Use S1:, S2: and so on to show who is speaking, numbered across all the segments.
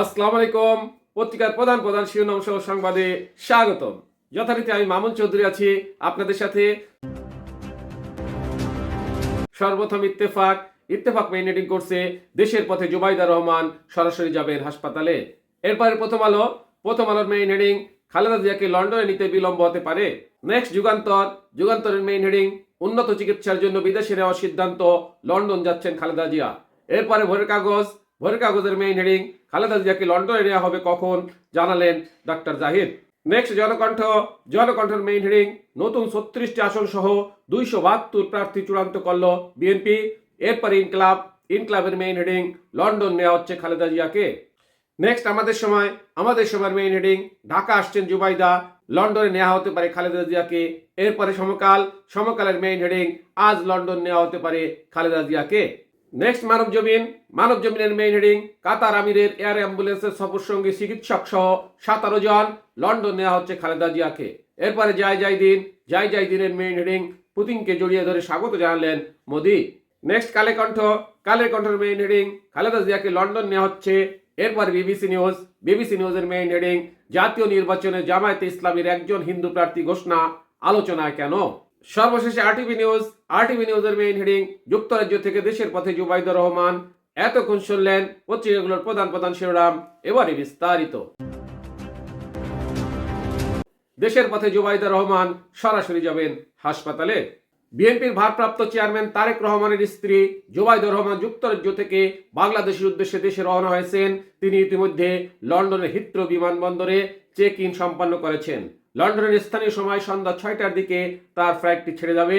S1: আসসালামু আলাইকুম। পত্রিকার প্রধান প্রধান শিরোনাম সহ সংবাদে স্বাগতম। যথারীতি আমি মামুন চৌধুরী আছি আপনাদের সাথে। সর্বপ্রথম ইত্তেফাক। ইত্তেফাক মেইনেটিং করছে দেশের পথে জুবাইদা রহমান সরাসরি যাবেন হাসপাতালে। এরপরে প্রথম আলো। প্রথম আলোর মেইন হেডিং খালেদা জিয়াকে লন্ডনে নিতে বিলম্ব হতে পারে। নেক্সট যুগান্তর। যুগান্তরের মেইন হেডিং উন্নত চিকিৎসার জন্য বিদেশে নেওয়ার সিদ্ধান্ত লন্ডন যাচ্ছেন খালেদা জিয়া। এরপরে ভোরের কাগজ। ভোরের কাগজের মেইন হেডিং খালেদা জিয়াকে লন্ডনে নেওয়া হবে কখন? জানালেন ডাক্তার জাহিদ। নেক্সট জনকণ্ঠ, জনকণ্ঠের মেইন হেডিং নতুন ছত্রিশটি আসন সহ দুইশো বাহাত্তর প্রার্থী চূড়ান্ত করল বিএনপি। এরপরে ইনক্লাব, ইনক্লাবের মেইন হেডিং লন্ডন নেওয়া হচ্ছে খালেদা জিয়াকে। নেক্সট আমাদের সময়, আমাদের সময়ের মেইন হেডিং ঢাকা আসছেন জুবাইদা, লন্ডনে নেওয়া হতে পারে খালেদা জিয়াকে। এরপরে সমকাল, সমকালের মেইন হেডিং আজ লন্ডন নেওয়া হতে পারে খালেদা জিয়াকে। নেক্সট মানব জমিন মানব জমিনের মেইন হেডিং কাতার আমিরের এয়ার অ্যাম্বুলেন্সের সফর সঙ্গে চিকিৎসক সহ সতেরো জন। লন্ডন নেওয়া হচ্ছে খালেদা জিয়াকে। এরপরে যাই যাই দিন যাই যাই দিনের মেইন হেডিং পুতিনকে জড়িয়ে ধরে স্বাগত জানালেন মোদি। নেক্সট কালে কণ্ঠ। কালের কণ্ঠের মেইন হেডিং খালেদা জিয়াকে লন্ডন নেওয়া হচ্ছে। এরপর বিবিসি নিউজ বিবিসি নিউজের মেইন হেডিং জাতীয় নির্বাচনে জামায়াতে ইসলামীর একজন হিন্দু প্রার্থী ঘোষণা। আলোচনায় কেন? সর্বশেষে আরটিভি নিউজ আরটিভি নিউজের মেইন হেডিং যুক্তরাজ্য থেকে দেশের পথে জুবাইদুর রহমান। এতক্ষণ শুনলেন পত্রিকাগুলোর প্রধান প্রধান শিরোনাম, এবারে বিস্তারিত। দেশের পথে জুবাইদা রহমান সরাসরি যাবেন হাসপাতালে। বিএনপির ভারপ্রাপ্ত চেয়ারম্যান তারেক রহমানের স্ত্রী জুবাইদুর রহমান যুক্তরাজ্য থেকে বাংলাদেশের উদ্দেশ্যে দেশে রওনা হয়েছেন। তিনি ইতিমধ্যে লন্ডনের হিত্রো বিমানবন্দরে চেক ইন সম্পন্ন করেছেন। লন্ডনের স্থানীয় সময় সন্ধ্যা ছয়টার দিকে তার ফ্লাইটটি ছেড়ে যাবে।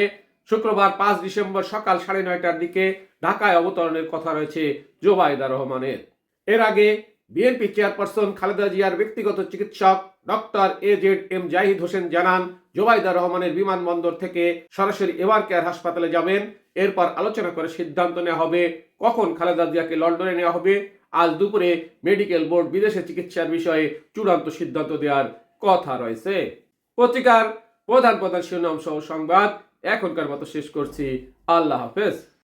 S1: শুক্রবার পাঁচ ডিসেম্বর সকাল সাড়ে নয়টার দিকে ঢাকায় অবতরণের কথা রয়েছে জোবাইদা রহমানের। এর আগে বিএনপি চেয়ারপারসন খালেদা জিয়ার ব্যক্তিগত চিকিৎসক doctor A Z M Zahid Hossain জানান জোবাইদা রহমানের বিমানবন্দর থেকে সরাসরি এবার কেয়ার হাসপাতালে যাবেন। এরপর আলোচনা করে সিদ্ধান্ত নেওয়া হবে কখন খালেদা জিয়াকে লন্ডনে নেওয়া হবে। আজ দুপুরে মেডিকেল বোর্ড বিদেশে চিকিৎসার বিষয়ে চূড়ান্ত সিদ্ধান্ত দেওয়ার কথা রয়েছে। পত্রিকার প্রধান প্রধান শিরোনাম সহ সংবাদ এখনকার মতো শেষ করছি। আল্লাহ হাফেজ।